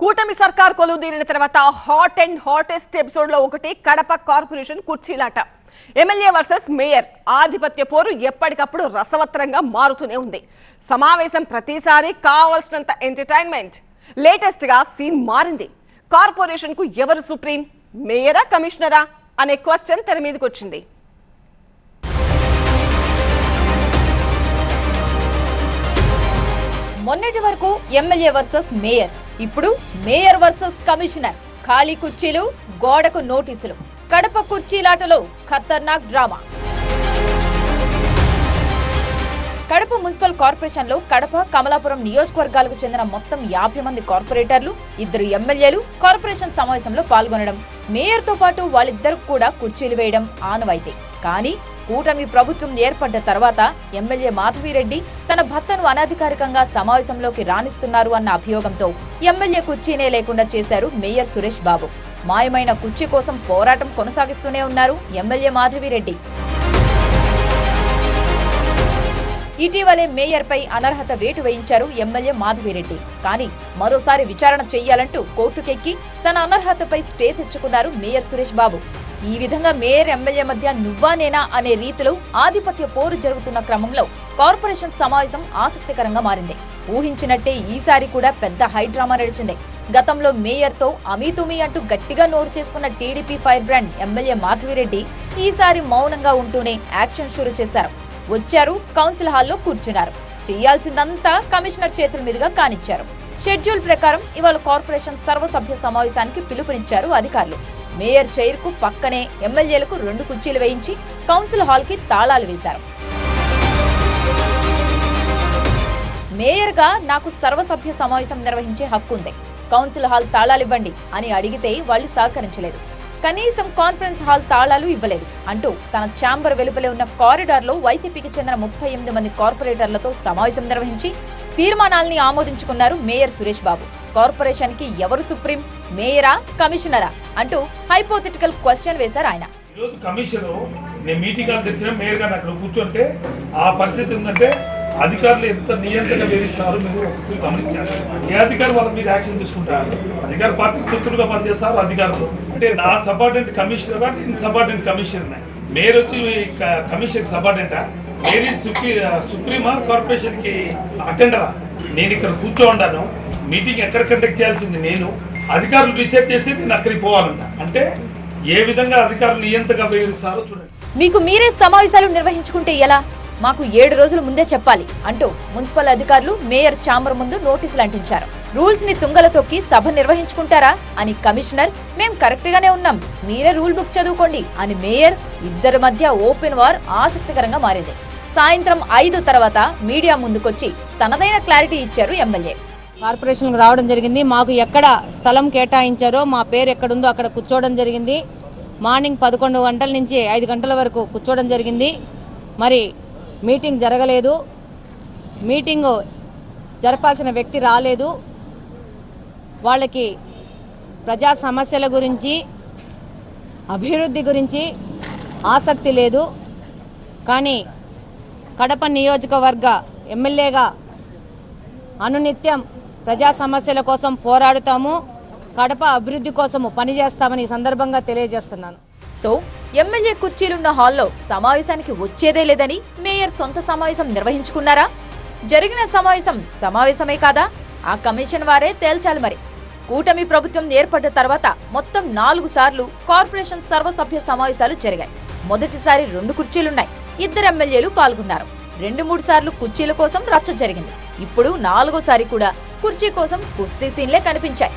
కూటమి సర్కార్ కొలువుదీరిన తర్వాత హాట్ అండ్ హాటెస్ట్ ఎపిసోడ్లో ఒకటి కడప కార్పొరేషన్ కుర్చీలాట. ఎమ్మెల్యే వర్సెస్ మేయర్ ఆధిపత్య పోరు ఎప్పటికప్పుడు రసవత్తరంగా మారుతూనే ఉంది. సమావేశం ప్రతిసారి కావాల్సినంత ఎంటర్టైన్మెంట్. లేటెస్ట్గా సీన్ మారింది. కార్పొరేషన్కు ఎవరు సుప్రీం? మేయరా కమిషనరా? అనే క్వశ్చన్ తెర మీదకి వచ్చింది. మొన్నటి వరకు ఎమ్మెల్యే వర్సెస్ మేయర్ ఇప్పుడు మేయర్ వర్సెస్ కమిషనర్ ఖాళీ కుర్చీలు గోడకు నోటీసులు కడప కుర్చీలాటలో ఖతర్నాక్ డ్రామా. కడప మున్సిపల్ కార్పొరేషన్లో కడప కమలాపురం నియోజకవర్గాలకు చెందిన మొత్తం యాభై మంది కార్పొరేటర్లు ఇద్దరు ఎమ్మెల్యేలు కార్పొరేషన్ సమావేశంలో పాల్గొనడం మేయర్తో పాటు వాళ్ళిద్దరు కూడా కుర్చీలు వేయడం ఆనవాయితీ. కానీ కూటమి ప్రభుత్వం ఏర్పడ్డ తర్వాత ఎమ్మెల్యే మాధవిరెడ్డి తన భర్తను అనధికారికంగా సమావేశంలోకి రాణిస్తున్నారు అన్న అభియోగంతో ఎమ్మెల్యే కుర్చీనే లేకుండా చేశారు మేయర్ సురేష్ బాబు. మాయమైన కుర్చీ కోసం పోరాటం కొనసాగిస్తూనే ఉన్నారు ఎమ్మెల్యే మాధవిరెడ్డి. ఇటీవలే మేయర్పై అనర్హత వేటు వేయించారు ఎమ్మెల్యే మాధవిరెడ్డి. కానీ మరోసారి విచారణ చెయ్యాలంటూ కోర్టుకెక్కి తన అనర్హతపై స్టే తెచ్చుకున్నారు మేయర్ సురేష్ బాబు. ఈ విధంగా మేయర్ ఎమ్మెల్యే మధ్య నువ్వా నేనా అనే రీతిలో ఆధిపత్య పోరు జరుగుతున్న క్రమంలో కార్పొరేషన్ సమావేశం ఆసక్తికరంగా మారింది. ఊహించినట్టే ఈసారి కూడా పెద్ద హైడ్రామా నడిచింది. గతంలో మేయర్తో అమీతుమీ అంటూ గట్టిగా నోరు చేసుకున్న TDP fire brand MLA Madhavi Reddy ఈసారి మౌనంగా ఉంటూనే యాక్షన్ షురూ చేశారు. వచ్చారు కౌన్సిల్ హాల్లో కూర్చున్నారు. చేయాల్సిందంతా కమిషనర్ చేతుల మీదుగా కానిచ్చారు. షెడ్యూల్ ప్రకారం ఇవాళ కార్పొరేషన్ సర్వసభ్య సమావేశానికి పిలుపునిచ్చారు అధికారులు. మేయర్ చైర్కు పక్కనే ఎమ్మెల్యేలకు రెండు కుర్చీలు వేయించి కౌన్సిల్ హాల్కి తాళాలు వేశారు. మేయర్గా నాకు సర్వసభ్య సమావేశం నిర్వహించే హక్కు ఉంది. కౌన్సిల్ హాల్ తాళాలు ఇవ్వండి అని అడిగితే వాళ్ళు సహకరించలేదు. కనీసం కాన్ఫరెన్స్ హాల్ తాళాలు ఇవ్వలేదు అంటూ తన ఛాంబర్ వెలుపలే ఉన్న కారిడార్లో వైసీపీకి చెందిన ముప్పై ఎనిమిది మంది కార్పొరేటర్లతో సమావేశం నిర్వహించి తీర్మానాల్ని ఆమోదించుకున్నారు మేయర్ సురేష్ బాబు. కార్పొరేషన్కి ఎవరు సుప్రీం? మేయరా? కమిషనరా? అంటూ హైపోథెటికల్ క్వశ్చన్ వేశారు ఆయన. ఈరోజు కమిషన్ నేను మీటింగ్ తెచ్చిన మేయర్ గారు అక్కడ కూర్చుంటే ఆ పరిస్థితి ఉందంటే అధికారులు ఎంత నియంత్రణ వేధిస్తున్నారు మీరు ఒకరు గమనించారు ఏ అధికారి వాళ్ళ మీద యాక్షన్ తీసుకుంటారు? అధికార పార్టీ తొత్తులుగా పనిచేస్తారు అధికారులు. అంటే నా సబార్డినేట్ కమిషనరా నేను సబార్డినేట్ కమిషనర్ మేయర్ వచ్చి కమిషన్ సబార్డినేటా? మేరీ సుప్రీ సుప్రీమా కార్పొరేషన్కి అటెండరా? నేను ఇక్కడ కూర్చో ఉన్నాను మీటింగ్ ఎక్కడ కండక్ట్ చేయాల్సింది నేను అధికారులు డిసైడ్ చేసి నేను అక్కడికి పోవాలంట. అంటే ఏ విధంగా అధికారులు నియంతగా వ్యవహరిస్తారో చూడండి. మీకు మీరే సమావేశాలు నిర్వహించుకుంటే ఎలా? మాకు ఏడు రోజుల ముందే చెప్పాలి అంటూ మున్సిపల్ అధికారులు మేయర్ చాంబర్ ముందు నోటీసులు అంటించారు. రూల్స్ని తుంగల తొక్కి సభ నిర్వహించుకుంటారా అని కమిషనర్ మేం కరెక్ట్ గానే ఉన్నాం మీరే రూల్ బుక్ చదువుకోండి అని మేయర్ ఇద్దరి మధ్య ఓపెన్ వార్ ఆసక్తికరంగా మారింది. సాయంత్రం ఐదు తర్వాత మీడియా ముందుకొచ్చి తనదైన క్లారిటీ ఇచ్చారు ఎమ్మెల్యే. కార్పొరేషన్కి రావడం జరిగింది. మాకు ఎక్కడ స్థలం కేటాయించారో మా పేరు ఎక్కడుందో అక్కడ కూర్చోవడం జరిగింది. మార్నింగ్ పదకొండు గంటల నుంచి ఐదు గంటల వరకు కూర్చోవడం జరిగింది. మరి మీటింగ్ జరగలేదు. మీటింగు జరపాల్సిన వ్యక్తి రాలేదు. వాళ్ళకి ప్రజా సమస్యల గురించి అభివృద్ధి గురించి ఆసక్తి లేదు. కానీ కడప నియోజకవర్గ ఎమ్మెల్యేగా అనునిత్యం ప్రజా సమస్యల కోసం పోరాడుతాము కడప అభివృద్ధి కోసము పనిచేస్తామని సందర్భంగా తెలియజేస్తున్నాను. సో ఎమ్మెల్యే కుర్చీలున్న హాల్లో సమావేశానికి వచ్చేదే లేదని మేయర్ సొంత సమావేశం నిర్వహించుకున్నారా? జరిగిన సమావేశం సమావేశమే కాదా? ఆ కమిషన్ వారే తేల్చాలి మరి. కూటమి ప్రభుత్వం ఏర్పడ్డ తర్వాత మొత్తం నాలుగు సార్లు కార్పొరేషన్ సర్వసభ్య సమావేశాలు జరిగాయి. మొదటిసారి రెండు కుర్చీలున్నాయి. ఇద్దరు ఎమ్మెల్యేలు పాల్గొన్నారు. రెండు మూడు సార్లు కుర్చీల కోసం రచ్చ జరిగింది. ఇప్పుడు నాలుగోసారి కూడా కుర్చీ కోసం కుస్తీ సీన్లే కనిపించాయి.